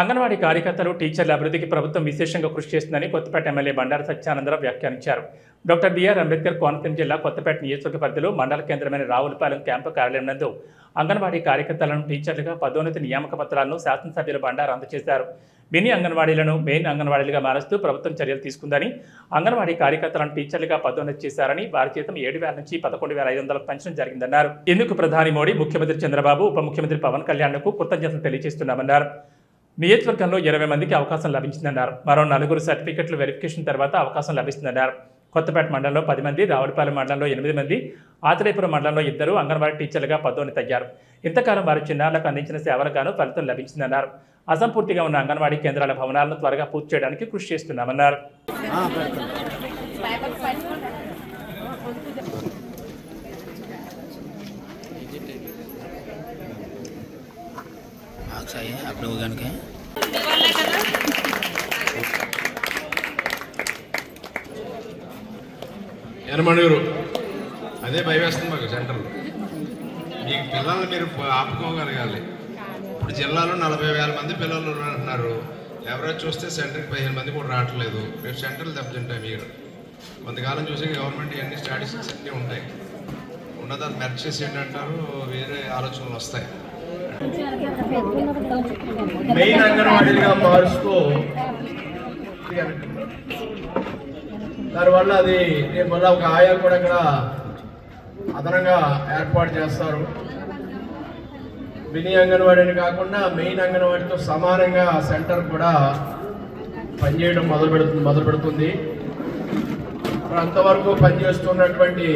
అంగన్వాడీ కార్యకర్తలు టీచర్ల అభివృద్ధికి ప్రభుత్వం విశేషంగా కృషి చేస్తుందని కొత్తపేట ఎమ్మెల్యే బండారు సత్యానందరావు వ్యాఖ్యానించారు. డాక్టర్ బిఆర్ అంబేద్కర్ కోనసీమ జిల్లా కొత్తపేట నియోజకవర్గ పరిధిలో మండల కేంద్రమైన రావులపాలెం క్యాంపు కార్యాలయం నందు అంగన్వాడీ కార్యకర్తలను టీచర్లుగా పదోన్నతి నియామక పత్రాలను శాసనసభ్యులు బండారు అందజేశారు. మినీ అంగన్వాడీలను మెయిన్ అంగన్వాడీలుగా మారుస్తూ ప్రభుత్వం చర్యలు తీసుకుందని అంగన్వాడీ కార్యకర్తలను టీచర్లుగా పదోన్నతి చేశారని వారి జీతం ఏడు వేల నుంచి పదకొండు వేల ఐదు వందల పెంచడం జరిగిందన్నారు. ఇందుకు ప్రధాని మోడీ ముఖ్యమంత్రి చంద్రబాబు ఉప ముఖ్యమంత్రి పవన్ కళ్యాణ్కు కృతజ్ఞతలు తెలియజేస్తున్నామన్నారు. నియోజకవర్గంలో ఇరవై మందికి అవకాశం లభించిందన్నారు. మరో నలుగురు సర్టిఫికెట్లు వెరిఫికేషన్ తర్వాత అవకాశం లభిస్తుందన్నారు. కొత్తపేట మండలంలో పది మంది రావులపాలెం మండలంలో ఎనిమిది మంది ఆతలేపురం మండలంలో ఇద్దరు అంగన్వాడీ టీచర్లుగా పదోన్నతి అయ్యారు. ఇంతకాలం వారు చిన్నారులకు అందించిన సేవలకు ఫలితం లభించిందన్నారు. అసంపూర్తిగా ఉన్న అంగన్వాడీ కేంద్రాల భవనాలను త్వరగా పూర్తి చేయడానికి కృషి చేస్తున్నామన్నారు. मार्क्स आए हैं आप लोगों के ఎనమణూరు అదే భయవేస్తుంది మాకు సెంటర్లో మీకు పిల్లల్ని మీరు ఆపుకోగలగాలి ఇప్పుడు జిల్లాలో నలభై వేల మంది పిల్లలు అంటున్నారు ఎవరైనా చూస్తే సెంటర్కి పదిహేను మంది కూడా రావట్లేదు రేపు సెంటర్లు దెబ్బతింటాయి మీరు కొంతకాలం చూసి గవర్నమెంట్ ఇవన్నీ స్టాటిస్టిక్స్ అన్నీ ఉంటాయి ఉన్నది మెర్చ్ చేసి ఏంటంటారు వేరే ఆలోచనలు వస్తాయి మెయిన్ అంగన్వాడీలుగా మారుస్తూ దానివల్ల అది రేపు మళ్ళీ ఒక ఆయా కూడా ఇక్కడ అదనంగా ఏర్పాటు చేస్తారు. మినీ అంగన్వాడీని కాకుండా మెయిన్ అంగన్వాడీతో సమానంగా సెంటర్ కూడా పనిచేయడం మొదలు పెడుతుంది మొదలు పెడుతుంది అంతవరకు పనిచేస్తున్నటువంటి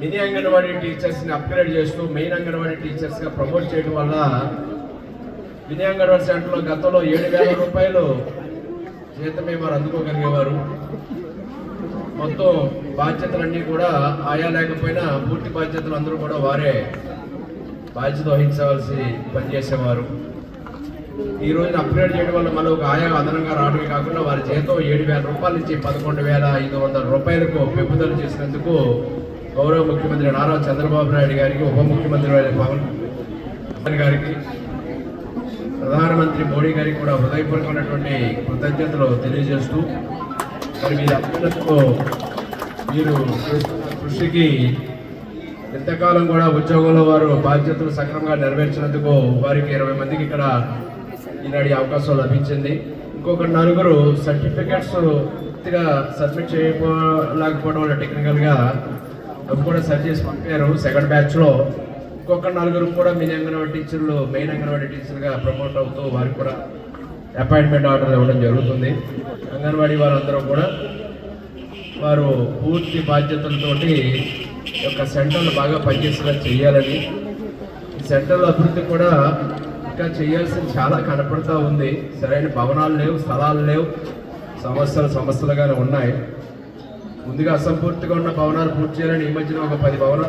మినీ అంగన్వాడీ టీచర్స్ని అప్గ్రేడ్ చేస్తూ మెయిన్ అంగన్వాడీ టీచర్స్గా ప్రమోట్ చేయడం వల్ల మినీ అంగన్వాడీ సెంటర్లో గతంలో ఏడు వేల రూపాయలు జీతమే వారు అందుకోగలిగేవారు. మొత్తం బాధ్యతలన్నీ కూడా ఆయా లేకపోయినా పూర్తి బాధ్యతలు అందరూ కూడా వారే బాధ్యత వహించవలసి పనిచేసేవారు. ఈ రోజున అప్గ్రేడ్ చేయడం వల్ల మళ్ళీ ఒక ఆయా అదనంగా రావడమే కాకుండా వారి జీతం ఏడు వేల రూపాయల నుంచి పదకొండు వేల ఐదు వందల రూపాయలకు పెంపుదల చేసినందుకు గౌరవ ముఖ్యమంత్రి నారా చంద్రబాబు నాయుడు గారికి ఉప ముఖ్యమంత్రి వారి పవన్ గారికి ప్రధానమంత్రి మోడీ గారికి కూడా హృదయపూర్వకమైనటువంటి కృతజ్ఞతలు తెలియజేస్తూ మరి మీ అభ్యర్థులతో మీరు కృషికి ఎంతకాలం కూడా ఉద్యోగంలో వారు బాధ్యతలు సక్రమంగా నెరవేర్చినందుకు వారికి ఇరవై మందికి ఇక్కడ ఈనాడు అవకాశం లభించింది. ఇంకొక నలుగురు సర్టిఫికెట్స్ పూర్తిగా సబ్మిట్ చేయలేకపోవడం వల్ల టెక్నికల్గా అవి కూడా సరి చేసి పంపారు సెకండ్ బ్యాచ్లో ఇంకొక నలుగురు కూడా మినీ అంగన్వాడీ టీచర్లు మెయిన్ అంగన్వాడీ టీచర్గా ప్రమోట్ అవుతూ వారికి కూడా అపాయింట్మెంట్ ఆర్డర్ ఇవ్వడం జరుగుతుంది. అంగన్వాడీ వారందరూ కూడా వారు పూర్తి బాధ్యతలతోటి యొక్క సెంటర్లు బాగా పనిచేసేలా చేయాలని. ఈ సెంటర్ల అభివృద్ధి కూడా ఇంకా చేయాల్సింది చాలా కనపడతా ఉంది. సరైన భవనాలు లేవు స్థలాలు లేవు. సమస్యలు సమస్యలుగానే ఉన్నాయి. ముందుగా అసంపూర్తిగా ఉన్న భవనాలు పూర్తి చేయాలని ఈ మధ్యన ఒక పది భవనాలు